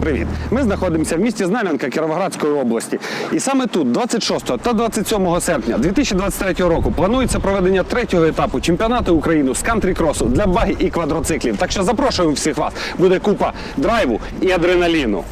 Привіт! Ми знаходимося в місті Знам'янка Кіровоградської області. І саме тут, 26 та 27 серпня 2023 року, планується проведення третього етапу чемпіонату України з кантрі-кросу для баги і квадроциклів. Так що запрошую всіх вас. Буде купа драйву і адреналіну.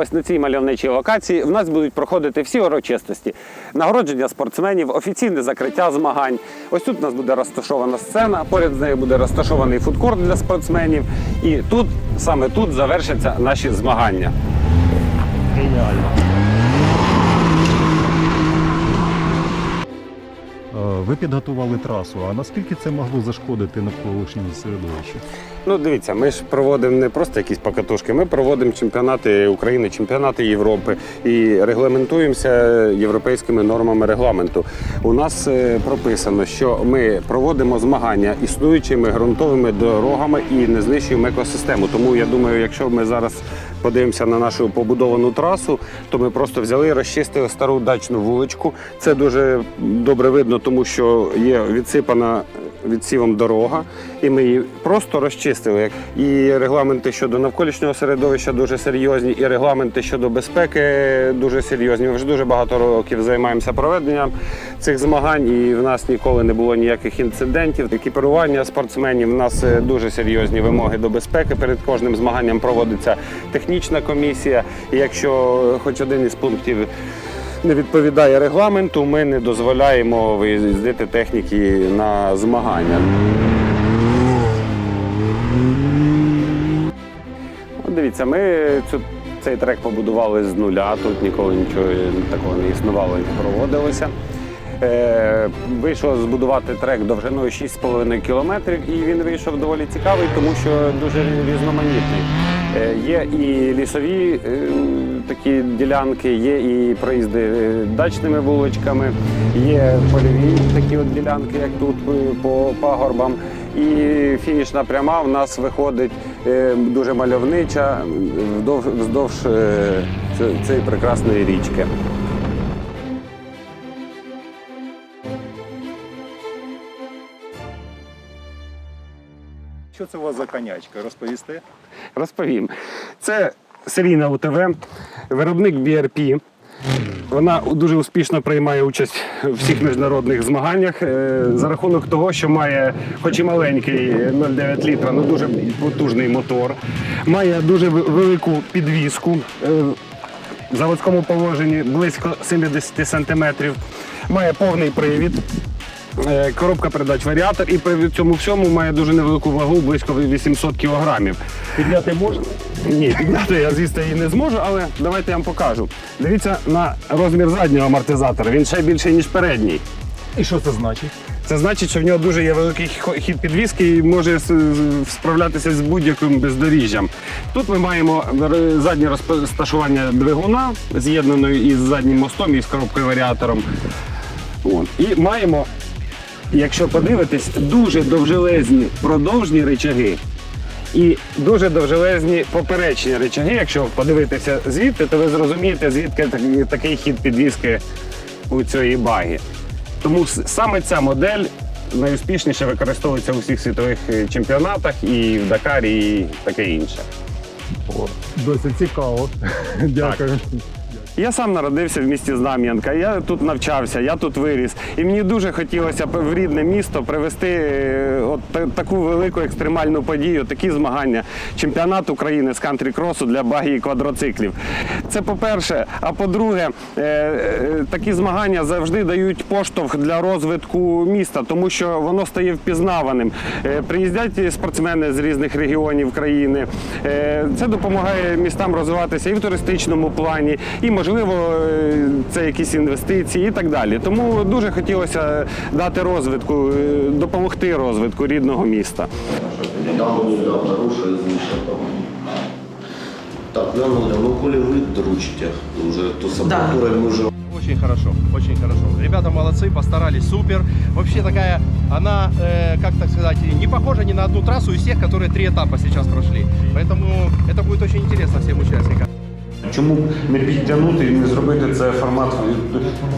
Ось на цій мальовничій локації в нас будуть проходити всі урочистості: нагородження спортсменів, офіційне закриття змагань. Ось тут у нас буде розташована сцена, поряд з нею буде розташований фудкорт для спортсменів. І тут, саме тут, завершаться наші змагання. Геніально. Ви підготували трасу, а наскільки це могло зашкодити навколишньому середовищу? Ну, дивіться, ми ж проводимо не просто якісь покатушки, ми проводимо чемпіонати України, чемпіонати Європи і регламентуємося європейськими нормами регламенту. У нас е, прописано, що ми проводимо змагання існуючими ґрунтовими дорогами і не знищуємо екосистему. Тому я думаю, якщо ми зараз подивимося на нашу побудовану трасу, то ми просто взяли і розчистили стару дачну вуличку. Це дуже добре видно, тому що є відсипана відсівом дорога, і ми її просто розчистили. І регламенти щодо навколишнього середовища дуже серйозні, і регламенти щодо безпеки дуже серйозні. Ми вже дуже багато років займаємося проведенням цих змагань, і в нас ніколи не було ніяких інцидентів. Екіпірування спортсменів. У нас е, дуже серйозні вимоги до безпеки. Перед кожним змаганням проводиться технічна комісія. І якщо хоч один із пунктів не відповідає регламенту, ми не дозволяємо виїздити техніки на змагання. От дивіться, ми цю, цей трек побудували з нуля. Тут ніколи нічого такого не існувало і не проводилося. Е, вийшло збудувати трек довжиною 6,5 кілометрів, і він вийшов доволі цікавий, тому що дуже різноманітний. Е, є і лісові е, такі ділянки, є і проїзди е, дачними вуличками, є польові такі от ділянки, як тут по пагорбам. І фінішна пряма в нас виходить дуже мальовнича вздовж цієї прекрасної річки. Що це у вас за конячка? Розповісти? Розповім. Це серійна УТВ, виробник BRP. Вона дуже успішно приймає участь у всіх міжнародних змаганнях е, за рахунок того, що має, хоч і маленький 0,9 літра, але дуже потужний мотор, має дуже велику підвіску. е, В заводському положенні близько 70 сантиметрів, має повний привід, коробка передач варіатор і при цьому всьому має дуже невелику вагу, близько 800 кілограмів. Підняти можна? Ні, підняти я звісно її не зможу, але давайте я вам покажу. Дивіться на розмір заднього амортизатора. Він ще більший, ніж передній. І що це значить? Це значить, що в нього дуже є великий хід підвіски і може справлятися з будь-яким бездоріжжям. Тут ми маємо заднє розташування двигуна, з'єднаної із заднім мостом і з коробкою варіатором. От. І маємо, якщо подивитись, дуже довжелезні продовжні речаги. І дуже довжелезні поперечні речаги. Якщо подивитися звідти, то ви зрозумієте, звідки так- такий хід підвіски у цієї баги. Тому саме ця модель найуспішніше використовується у всіх світових е, чемпіонатах і в Дакарі, і таке інше. Досить цікаво. Дякую. Я сам народився в місті Знам'янка. Я тут навчався, я тут виріс. І мені дуже хотілося в рідне місто привести е, от таку велику екстремальну подію, такі змагання. Чемпіонат України з кантрі-кросу для багі і квадроциклів. Це по-перше. А по-друге, е, е, такі змагання завжди дають поштовх для розвитку міста, тому що воно стає впізнаваним. Приїздять спортсмени з різних регіонів країни. Це допомагає містам розвиватися і в туристичному плані, і можливо е, це якісь інвестиції і так далі. Тому дуже хотілося дати розвитку, е, допомогти розвитку рідного міста. Там да, хорошая звучит там. Так, ну, ну, ну, коли ви доручите уже, то с Да. аппаратурой мы уже Очень хорошо, очень хорошо. Ребята молодцы, постарались, супер. Вообще такая, она, э, как так сказать, не похожа ни на одну трассу из тех, которые три этапа сейчас прошли. Поэтому это будет очень интересно всем участникам. Чому не підтягнути і не зробити це формат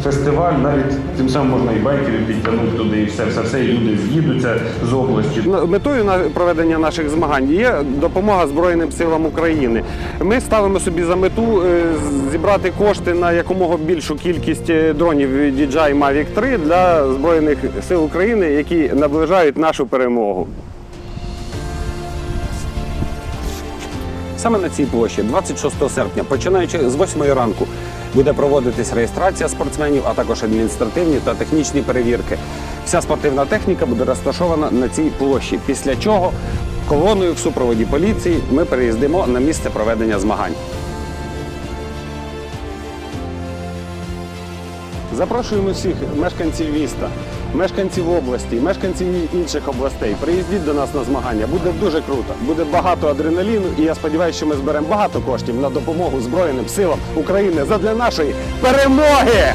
фестиваль? Навіть тим самим можна і байкерів підтягнути туди, і все, все, все, і люди з'їдуться з області. Метою проведення наших змагань є допомога Збройним силам України. Ми ставимо собі за мету е, зібрати кошти на якомога більшу кількість е, дронів DJI Mavic 3 для Збройних сил України, які наближають нашу перемогу. Саме на цій площі, 26 серпня, починаючи з 8 ранку, буде проводитись реєстрація спортсменів, а також адміністративні та технічні перевірки. Вся спортивна техніка буде розташована на цій площі. Після чого колоною в супроводі поліції ми переїздимо на місце проведення змагань. Запрошуємо всіх мешканців міста, мешканців області, мешканців інших областей. Приїздіть до нас на змагання. Буде дуже круто, буде багато адреналіну, і я сподіваюся, що ми зберемо багато коштів на допомогу Збройним силам України задля нашої перемоги.